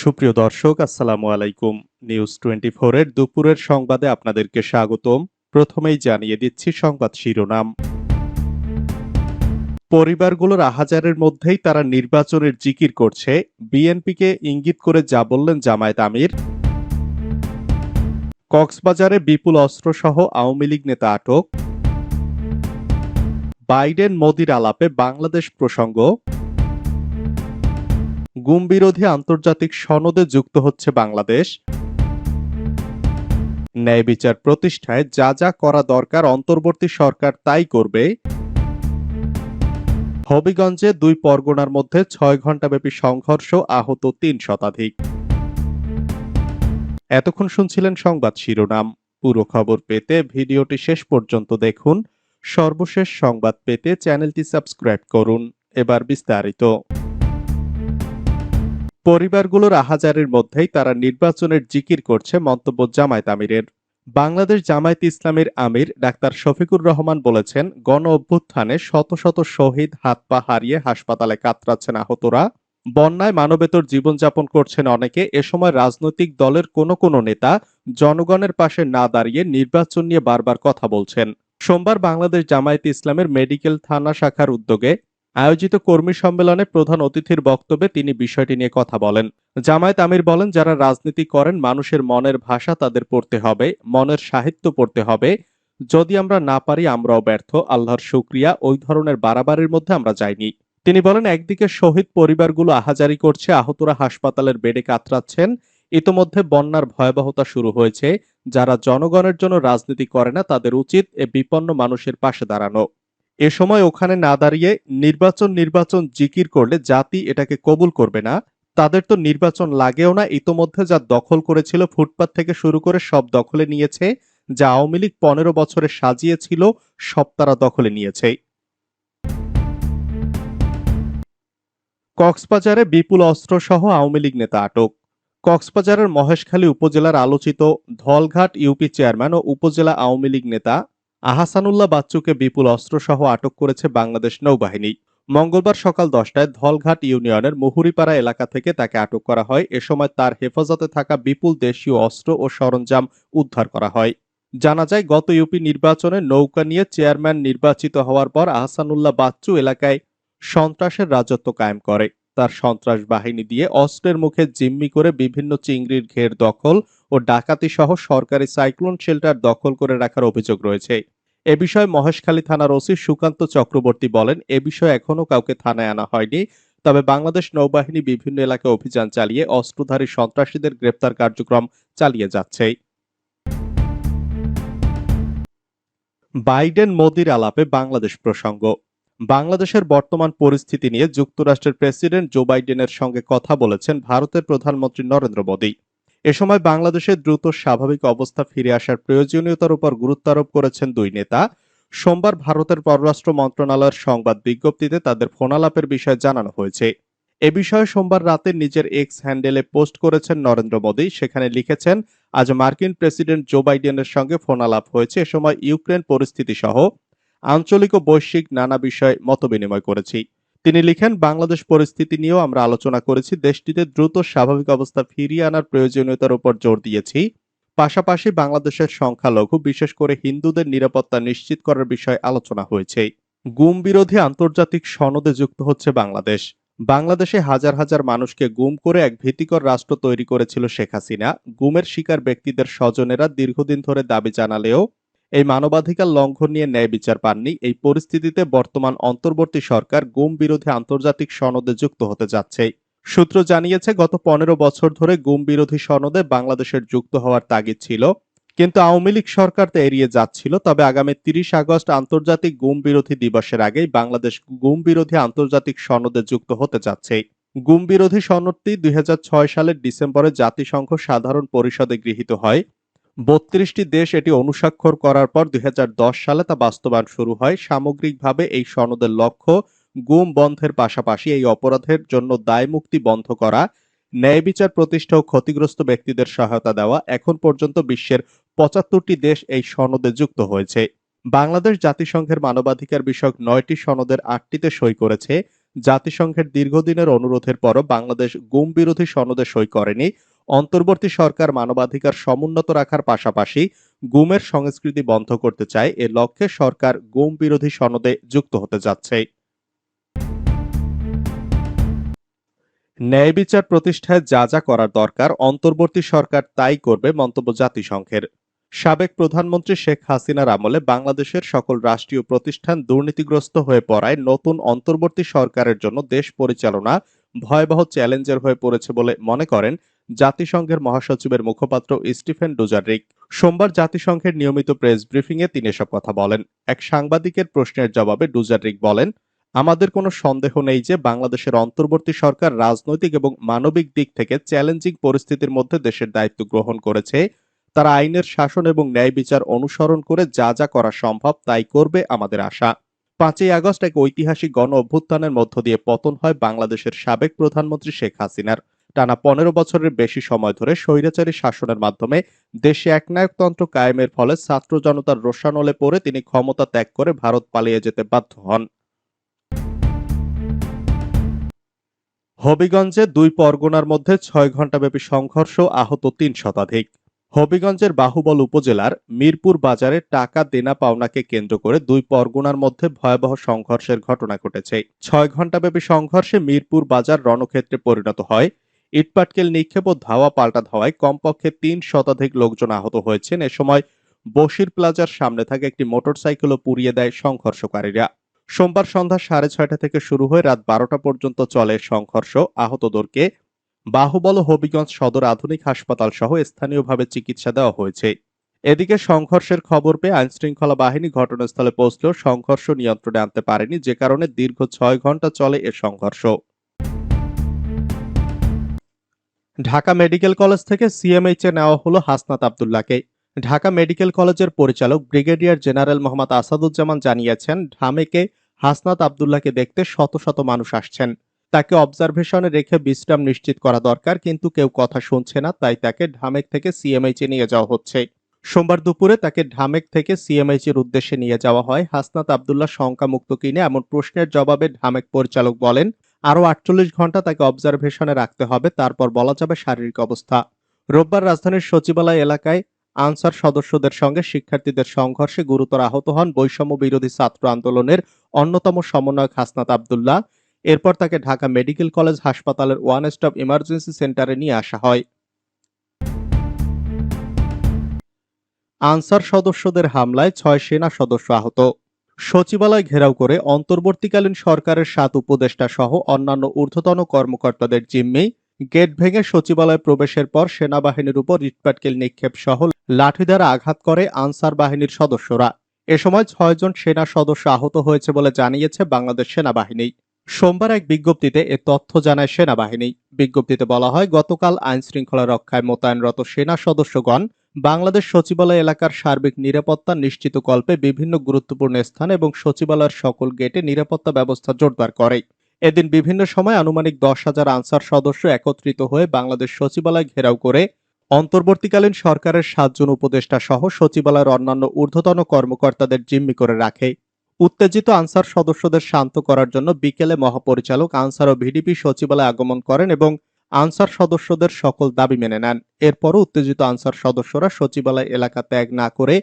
সুপ্রিয় দর্শক, আসসালামু আলাইকুম। নিউজ টোয়েন্টি এর দুপুরের সংবাদে আপনাদেরকে স্বাগতম। প্রথমেই জানিয়ে দিচ্ছি সংবাদ শিরোনাম। পরিবারগুলোর আহাজারের মধ্যেই তারা নির্বাচনের জিকির করছে। বিএনপিকে ইঙ্গিত করে যা বললেন জামায়াত আমির। কক্সবাজারে বিপুল অস্ত্রসহ আওয়ামী লীগ নেতা আটক। বাইডেন মোদির আলাপে বাংলাদেশ প্রসঙ্গ। গুম বিরোধী আন্তর্জাতিক সনদে যুক্ত হচ্ছে বাংলাদেশ। ন্যায় বিচার প্রতিষ্ঠায় যা যা করা দরকার অন্তর্বর্তী সরকার তাই করবে। হবিগঞ্জে দুই পরগনার মধ্যে ছয় ঘণ্টাব্যাপী সংঘর্ষ আহত তিন শতাধিক। এতক্ষণ শুনছিলেন সংবাদ শিরোনাম। পুরো খবর পেতে ভিডিওটি শেষ পর্যন্ত দেখুন। সর্বশেষ সংবাদ পেতে চ্যানেলটি সাবস্ক্রাইব করুন। এবার বিস্তারিত। পরিবারগুলোর আহাজারের মধ্যেই তারা নির্বাচনের জিকির করছে মন্তব্য জামায়াত আমিরের। বাংলাদেশ জামায়াত ইসলামের আমির ডাক্তার শফিকুর রহমান বলেছেন, গণ অভ্যুত্থানে শত শত শহীদ হাত পা হারিয়ে হাসপাতালে কাতরাচ্ছেন আহতরা। বন্যায় মানবেতর জীবনযাপন করছেন অনেকে। এ সময় রাজনৈতিক দলের কোনো কোনো নেতা জনগণের পাশে না দাঁড়িয়ে নির্বাচন নিয়ে বারবার কথা বলছেন। সোমবার বাংলাদেশ জামায়াত ইসলামের মেডিকেল থানা শাখার উদ্যোগে আয়োজিত কর্মী সম্মেলনে প্রধান অতিথির বক্তব্যে তিনি বিষয়টি নিয়ে কথা বলেন। জামায়াত আমির বলেন, যারা রাজনীতি করেন, মানুষের মনের ভাষা তাদের পড়তে হবে, মনের সাহিত্য পড়তে হবে। যদি আমরা না পারি, আমরাও ব্যর্থ। আল্লাহর শুক্রিয়া। ওই ধরনের বাড়াবাড়ির মধ্যে আমরা যাইনি। তিনি বলেন, একদিকে শহীদ পরিবারগুলো আহাজারি করছে, আহতরা হাসপাতালের বেডে কাতরাচ্ছেন। ইতোমধ্যে বন্যার ভয়াবহতা শুরু হয়েছে। যারা জনগণের জন্য রাজনীতি করে না, তাদের উচিত এ বিপন্ন মানুষের পাশে দাঁড়ানো। এ সময় ওখানে না দাঁড়িয়ে নির্বাচন নির্বাচন জিকির করলে জাতি এটাকে কবুল করবে না। তাদের তো নির্বাচন লাগেও না। ইতোমধ্যে যা দখল করেছিল, ফুটপাত থেকে শুরু করে সব দখলে নিয়েছে। যা আওয়ামী লীগ পনেরো বছরে সাজিয়েছিল, সব তারা দখলে নিয়েছে। কক্সবাজারে বিপুল অস্ত্র সহ আওয়ামী লীগ নেতা আটক। কক্সবাজারের মহেশখালী উপজেলার আলোচিত ধলঘাট ইউপি চেয়ারম্যান ও উপজেলা আওয়ামী লীগ নেতা আহাসানুল্লাহ বাচ্চুকে বিপুল অস্ত্রসহ আটক করেছে বাংলাদেশ নৌবাহিনী। মঙ্গলবার সকাল দশটায় ধলঘাট ইউনিয়নের মুহুরিপাড়া এলাকা থেকে তাকে আটক করা হয়। এ সময় তার হেফাজতে থাকা বিপুল দেশীয় অস্ত্র ও সরঞ্জাম উদ্ধার করা হয়। জানা যায়, গত ইউপি নির্বাচনে নৌকা নিয়ে চেয়ারম্যান নির্বাচিত হওয়ার পর আহসানুল্লাহ বাচ্চু এলাকায় সন্ত্রাসের রাজত্ব কায়েম করে। তার সন্ত্রাস বাহিনী দিয়ে অস্ত্রের মুখে জিম্মি করে বিভিন্ন চিংড়ির ঘের দখল ও ডাকাতি সহ সরকারি সাইক্লোন শেল্টার দখল করে রাখার অভিযোগ রয়েছে। এ বিষয়ে মহেশখালী থানার ওসি সুকান্ত চক্রবর্তী বলেন, এ বিষয়ে এখনও কাউকে থানায় আনা হয়নি। তবে বাংলাদেশ নৌবাহিনী বিভিন্ন এলাকায় অভিযান চালিয়ে অস্ত্রধারী সন্ত্রাসীদের গ্রেপ্তার কার্যক্রম চালিয়ে যাচ্ছে। বাইডেন মোদির আলাপে বাংলাদেশ প্রসঙ্গ। বাংলাদেশের বর্তমান পরিস্থিতি নিয়ে যুক্তরাষ্ট্রের প্রেসিডেন্ট জো বাইডেনের সঙ্গে কথা বলেছেন ভারতের প্রধানমন্ত্রী নরেন্দ্র মোদী। এ সময় বাংলাদেশের দ্রুত স্বাভাবিক অবস্থা ফিরে আসার প্রয়োজনীয়তার উপর গুরুত্ব আরোপ করেছেন দুই নেতা। সোমবার ভারতের পররাষ্ট্র মন্ত্রণালয়ের সংবাদ বিজ্ঞপ্তিতে তাদের ফোনালাপের বিষয়ে জানানো হয়েছে। এ বিষয়ে সোমবার রাতে নিজের এক্স হ্যান্ডেলে পোস্ট করেছেন নরেন্দ্র মোদী। সেখানে লিখেছেন, আজ মার্কিন প্রেসিডেন্ট জো বাইডেনের সঙ্গে ফোনালাপ হয়েছে। এ সময় ইউক্রেন পরিস্থিতি সহ আঞ্চলিক ও বৈশ্বিক নানা বিষয় মতবিনিময় করেছি। তিনি লিখেন, বাংলাদেশ পরিস্থিতি নিয়েও আমরা আলোচনা করেছি। দেশটিতে দ্রুত স্বাভাবিক অবস্থা ফিরিয়ে আনার প্রয়োজনীয়তার উপর জোর দিয়েছি। পাশাপাশি বাংলাদেশের সংখ্যালঘু, বিশেষ করে হিন্দুদের নিরাপত্তা নিশ্চিত করার বিষয়ে আলোচনা হয়েছে। গুম বিরোধী আন্তর্জাতিক সনদে যুক্ত হচ্ছে বাংলাদেশ। বাংলাদেশে হাজার হাজার মানুষকে গুম করে এক ভীতিকর রাষ্ট্র তৈরি করেছিল শেখ হাসিনা। গুমের শিকার ব্যক্তিদের স্বজনেরা দীর্ঘদিন ধরে দাবি জানালেও এই মানবাধিকার লঙ্ঘন নিয়ে ন্যায় বিচার পাননি। এই পরিস্থিতিতে বর্তমান অন্তর্বর্তী সরকার গুম বিরোধী আন্তর্জাতিক সনদে যুক্ত হতে যাচ্ছে। সূত্র জানিয়েছে, গত পনেরো বছর ধরে গুম বিরোধী সনদে বাংলাদেশের যুক্ত হওয়ার তাগিদ ছিল। কিন্তু আওয়ামী লীগ সরকার তা এড়িয়ে যাচ্ছিল। তবে আগামী তিরিশ আগস্ট আন্তর্জাতিক গুম বিরোধী দিবসের আগেই বাংলাদেশ গুম বিরোধী আন্তর্জাতিক সনদে যুক্ত হতে যাচ্ছে। গুম বিরোধী সনদটি দুই হাজার ছয় সালের ডিসেম্বরে জাতিসংঘ সাধারণ পরিষদে গৃহীত হয়। বত্রিশটি দেশ এটি অনুস্বাক্ষর করার পর দুই হাজার দশ সালে তা বাস্তবায়ন শুরু হয়। সামগ্রিকভাবে এই সনদের লক্ষ্য গুম বন্ধের পাশাপাশি এই অপরাধের জন্য দায় মুক্তি বন্ধ করা, ন্যায় বিচার প্রতিষ্ঠা ও ক্ষতিগ্রস্ত ব্যক্তিদের সহায়তা দেওয়া। এখন পর্যন্ত বিশ্বের পঁচাত্তরটি দেশ এই সনদে যুক্ত হয়েছে। বাংলাদেশ জাতিসংঘের মানবাধিকার বিষয়ক নয়টি সনদের আটটিতে সই করেছে। জাতিসংঘের দীর্ঘদিনের অনুরোধের পরও বাংলাদেশ গুম বিরোধী সনদে সই করেনি। অন্তর্বর্তী সরকার মানবাধিকার সমুন্নত রাখার পাশাপাশি গুমের সংস্কৃতি বন্ধ করতে চায় এ লক্ষ্যে সরকার গুম বিরোধী সনদে যুক্ত হতে যাচ্ছে। ন্যায় বিচার প্রতিষ্ঠায় যা যা করার দরকার, অন্তর্বর্তী সরকার তাই করবে মন্তব্য জাতিসংঘের। সাবেক প্রধানমন্ত্রী শেখ হাসিনার আমলে বাংলাদেশের সকল রাষ্ট্রীয় প্রতিষ্ঠান দুর্নীতিগ্রস্ত হয়ে পড়ায় নতুন অন্তর্বর্তী সরকারের জন্য দেশ পরিচালনা ভয়াবহ চ্যালেঞ্জের হয়ে পড়েছে বলে মনে করেন জাতিসংঘের মহাসচিবের মুখপাত্র স্টিফেন ডুজারিক সোমবার জাতিসংঘের নিয়মিত প্রেস ব্রিফিংয়ে তিনি এসব কথা বলেন। এক সাংবাদিকের প্রশ্নের জবাবে ডুজারিক বলেন, আমাদের কোনো সন্দেহ নেই যে বাংলাদেশের অন্তর্বর্তী সরকার রাজনৈতিক এবং মানবিক দিক থেকে চ্যালেঞ্জিং পরিস্থিতির মধ্যে দেশের দায়িত্ব গ্রহণ করেছে। তারা আইনের শাসন এবং ন্যায় বিচার অনুসরণ করে যা যা করা সম্ভব তাই করবে আমাদের আশা। পাঁচই আগস্ট এক ঐতিহাসিক গণ অভ্যুত্থানের মধ্য দিয়ে পতন হয় বাংলাদেশের সাবেক প্রধানমন্ত্রী শেখ হাসিনার। টানা পনেরো বছরের বেশি সময় ধরে স্বৈরাচারী শাসনের মাধ্যমে দেশে একনায়কতন্ত্র কায়েমের ফলে ছাত্র জনতার রোষানলে পড়ে তিনি ক্ষমতা ত্যাগ করে ভারত পালিয়ে যেতে বাধ্য হন। হবিগঞ্জে দুই পরগনার মধ্যে ছয় ঘণ্টাব্যাপী সংঘর্ষ আহত তিন শতাধিক। হবিগঞ্জের বাহুবল উপজেলার মিরপুর বাজারে টাকা দেনা পাওনাকে কেন্দ্র করে দুই পরগনার মধ্যে ভয়াবহ সংঘর্ষের ঘটনা ঘটেছে। ছয় ঘণ্টাব্যাপী সংঘর্ষে মিরপুর বাজার রণক্ষেত্রে পরিণত হয় ইটপাটকেল নিক্ষেপ ও ধাওয়া পাল্টা ধাওয়ায় কমপক্ষে তিন শতাধিক লোকজন আহত হয়েছেন। এ সময় বশির প্লাজার সামনে থাকা একটি মোটরসাইকেলও পুড়িয়ে দেয় সংঘর্ষকারীরা। সোমবার সন্ধ্যা সাড়ে ছয়টা থেকে শুরু হয়ে রাত বারোটা পর্যন্ত চলে সংঘর্ষ। আহতদেরকে বাহুবল হবিগঞ্জ সদর আধুনিক হাসপাতাল সহ স্থানীয়ভাবে চিকিৎসা দেওয়া হয়েছে। এদিকে সংঘর্ষের খবর পেয়ে আইনশৃঙ্খলা বাহিনী ঘটনাস্থলে পৌঁছলেও সংঘর্ষ নিয়ন্ত্রণে আনতে পারেনি, যে কারণে দীর্ঘ ছয় ঘণ্টা চলে এ সংঘর্ষ। ঢাকা মেডিকেল কলেজ থেকে সিএমএইচ নেওয়া হলো হাসনাত আবদুল্লাকে ঢাকা মেডিকেল কলেজের পরিচালক ব্রিগেডিয়ার জেনারেল মোহাম্মদ আসাদুজ্জামান জানিয়েছেন, ঢামেকে হাসনাত আবদুল্লাহকে দেখতে শত শত মানুষ আসছেন। তাকে অবজারভেশনে রেখে বিশ্রাম নিশ্চিত করা দরকার, কিন্তু কেউ কথা শুনছে না, তাই তাকে ঢামেক থেকে সিএমএইচ নিয়ে যাওয়া হচ্ছে। সোমবার দুপুরে তাকে ঢামেক থেকে সিএমএইচ এর উদ্দেশ্যে নিয়ে যাওয়া হয়। হাসনাত আবদুল্লাহ শঙ্কামুক্ত কিনে এমন প্রশ্নের জবাবে ঢামেক পরিচালক বলেন আরও আটচল্লিশ ঘণ্টা তাকে অবজারভেশনে রাখতে হবে, তারপর বলা যাবে শারীরিক অবস্থা। রোববার রাজধানীর সচিবালয় এলাকায় আনসার সদস্যদের সঙ্গে শিক্ষার্থীদের সংঘর্ষে গুরুতর আহত হন বৈষম্য বিরোধী ছাত্র আন্দোলনের অন্যতম সমন্বয়ক হাসনাত আবদুল্লাহ। এরপর তাকে ঢাকা মেডিকেল কলেজ হাসপাতালের ওয়ান স্টপ ইমার্জেন্সি সেন্টারে নিয়ে আসা হয়। আনসার সদস্যদের হামলায় ছয় সেনা সদস্য আহত। সচিবালয় ঘেরাও করে অন্তর্বর্তীকালীন সরকারের সাত উপদেষ্টা সহ অন্যান্য ঊর্ধ্বতন কর্মকর্তাদের জিম্মেই গেট ভেঙে সচিবালয় প্রবেশের পর সেনাবাহিনীর উপর ইটপাটকেল নিক্ষেপ সহ লাঠি দ্বারা আঘাত করে আনসার বাহিনীর সদস্যরা। এ সময় ছয়জন সেনা সদস্য আহত হয়েছে বলে জানিয়েছে বাংলাদেশ সেনাবাহিনী। সোমবার এক বিজ্ঞপ্তিতে এ তথ্য জানায় সেনাবাহিনী। বিজ্ঞপ্তিতে বলা হয়, গতকাল আইন শৃঙ্খলা রক্ষায় মোতায়েনরত সেনা সদস্যগণ বাংলাদেশ সচিবালয় এলাকার সার্বিক নিরাপত্তা নিশ্চিত কল্পে বিভিন্ন গুরুত্বপূর্ণ স্থান এবং সচিবালয়ের সকল গেটে নিরাপত্তা ব্যবস্থা জোরদার করে। এদিন বিভিন্ন সময় আনুমানিক দশ হাজার আনসার সদস্য একত্রিত হয়ে বাংলাদেশ সচিবালয় ঘেরাও করে অন্তর্বর্তীকালীন সরকারের সাতজন উপদেষ্টা সহ সচিবালয়ের অন্যান্য ঊর্ধ্বতন কর্মকর্তাদের জিম্মি করে রাখে। উত্তেজিত আনসার সদস্যদের শান্ত করার জন্য বিকেলে মহাপরিচালক, আনসার ও ভিডিপি সচিবালয়ে আগমন করেন এবং আনসার সদস্যদের সকল দাবি মেনে নেন। এরপরও উত্তেজিত আনসার সদস্যরা সচিবালয় এলাকা ত্যাগ না করে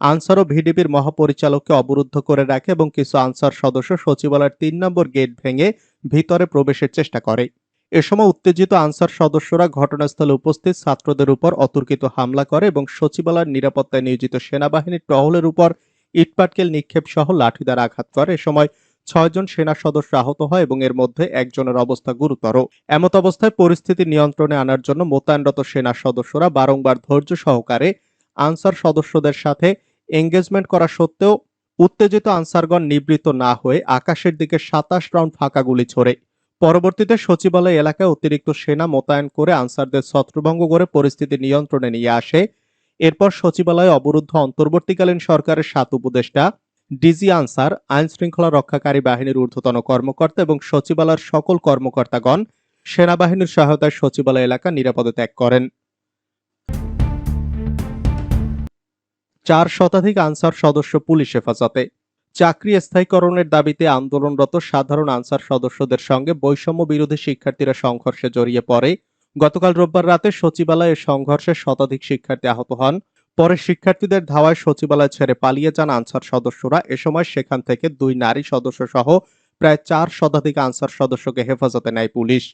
আনসার ও ভিডিপির মহাপরিচালককে অবরুদ্ধ করে রাখে এবং কিছু আনসার সদস্য সচিবালয়ের তিন নম্বর গেট ভেঙে ভিতরে প্রবেশের চেষ্টা করে। এ সময় উত্তেজিত আনসার সদস্যরা ঘটনাস্থলে উপস্থিত, ছাত্রদের উপর অতর্কিত হামলা করে এবং সচিবালয়ের নিরাপত্তায় নিয়োজিত সেনাবাহিনীর টহলের উপর ইটপাটকেল নিক্ষেপ সহ লাঠি দ্বারা আঘাত করে। সময় ছয়জন সেনা সদস্য আহত হয় এবং এর মধ্যে একজনের অবস্থা গুরুতর। এমত অবস্থায় পরিস্থিতি নিয়ন্ত্রণে আনার জন্য মোতায়েনরত সেনা সদস্যরা বারংবার ধৈর্য সহকারে আনসার সদস্যদের সাথে এঙ্গেজমেন্ট করা সত্ত্বেও উত্তেজিত আনসারগণ নিবৃত না হয়ে আকাশের দিকে সাতাশ রাউন্ড ফাঁকা গুলি ছোড়ে। পরবর্তীতে সচিবালয় এলাকায় অতিরিক্ত সেনা মোতায়েন করে আনসারদের ছত্রভঙ্গ করে পরিস্থিতি নিয়ন্ত্রণে নিয়ে আসে। এরপর সচিবালয়ে অবরুদ্ধ অন্তর্বর্তীকালীন সরকারের সাত উপদেষ্টা, ডিজি আনসার আইন শৃঙ্খলা রক্ষাকারী বাহিনীর ঊর্ধ্বতন কর্মকর্তা এবং সচিবালয়ের সকল কর্মকর্তাগণ সেনাবাহিনীর সহায়তায় সচিবালয় এলাকা নিরাপদে ত্যাগ করেন। চার শতাধিক আনসার সদস্য পুলিশ হেফাজতে। চাকরি স্থায়ীকরণের দাবিতে আন্দোলনরত সাধারণ আনসার সদস্যদের সঙ্গে বৈষম্য বিরোধী শিক্ষার্থীরা সংঘর্ষে জড়িয়ে পড়ে গতকাল রোববার রাতে সচিবালয়ে সংঘর্ষে শতাধিক শিক্ষার্থী আহত হন। পরে শিক্ষার্থীদের ধাওয়ায় সচিবালয় ছেড়ে পালিয়ে যান আনসার সদস্যরা। এ সময় সেখান থেকে দুই নারী সদস্য সহ প্রায় চার শতাধিক আনসার সদস্যকে হেফাজতে নেয় পুলিশ।